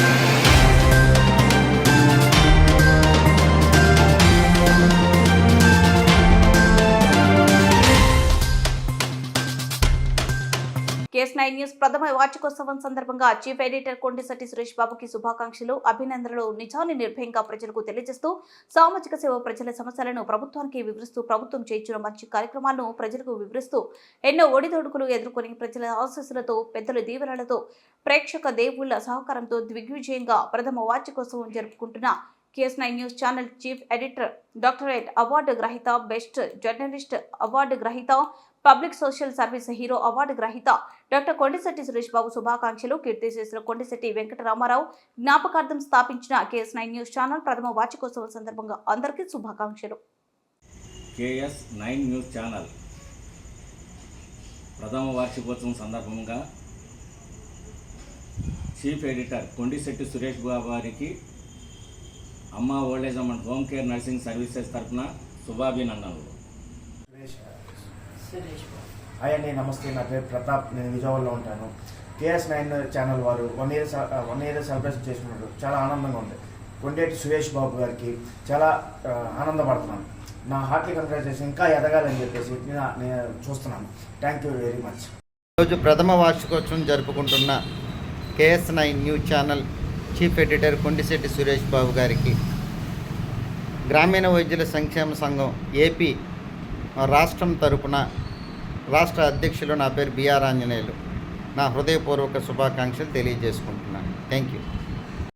Thank you. KS nine news ప్రథమ వార్షికోత్సవం సందర్భంగా చీఫ్ ఎడిటర్ కొండిశెట్టి సురేష్ బాబుకి శుభాకాంక్షలు అభినందనలు నిజాన్ని నిర్భయంగా ప్రజలకు తెలియజేస్తూ సామాజిక సేవ ప్రజల సమస్యలను ప్రభుత్వానికి వివరిస్తూ ప్రభుత్వం చేయించిన మంచి కార్యక్రమాలను ప్రజలకు వివరిస్తూ ఎన్నో ఒడిదొడుకులు ఎదుర్కొని ప్రజల ఆశస్సులతో పెద్దల దీవెనలతో ప్రేక్షక దేవుళ్ళ సహకారంతో దిగ్విజయంగా ప్రథమ వార్షికోత్సవం జరుపుకుంటున్న KS nine news channel chief editor doctorate award గ్రహీత బెస్ట్ జర్నలిస్ట్ అవార్డు గ్రహీత public social service hero award గ్రహీత డాక్టర్ కొండిశెట్టి సురేష్ బాబు శుభాకాంక్షలు. కీర్తి చేసిన కొండిశెట్టి వెంకటరామారావు జ్ఞాపకార్థం స్థాపించిన కేఎస్ నైన్ న్యూస్ ఛానల్ ప్రథమ వార్షికోత్సవం సందర్భంగా అందరికీ శుభాకాంక్షలు. కేఎస్ నైన్ న్యూస్ ఛానల్ ప్రథమ వార్షికోత్సవం సందర్భంగా చీఫ్ ఎడిటర్ కొండిశెట్టి సురేష్ బాబు గారికి అమ్మ old age and home care nursing services తరఫున శుభాభినందనలు. హాయ్ అండి నమస్తే. నా పేరు ప్రతాప్. నేను విజయవాడలో ఉంటాను. కేఎస్ నైన్ ఛానల్ వారు one year one year celebration చేసుకున్నారు చాలా ఆనందంగా ఉంది. కొండేటి సురేష్ బాబు గారికి చాలా ఆనందపడుతున్నాను. నా హార్ట్లీ కంగ్రాచులేషన్ ఇంకా ఎదగాలని చెప్పేసి నేను నేను చూస్తున్నాను. Thank you very much. ఈరోజు ప్రథమ వార్షికోత్సవం జరుపుకుంటున్న KS nine news channel chief editor Kondisetti Suresh Babu గారికి. గ్రామీణ వైద్యుల సంక్షేమ సంఘం ఏపీ రాష్ట్రం తరపున రాష్ట్ర అధ్యక్షులు నా పేరు బిఆర్ ఆంజనేయులు. నా హృదయపూర్వక శుభాకాంక్షలు తెలియజేసుకుంటున్నాను. Thank you.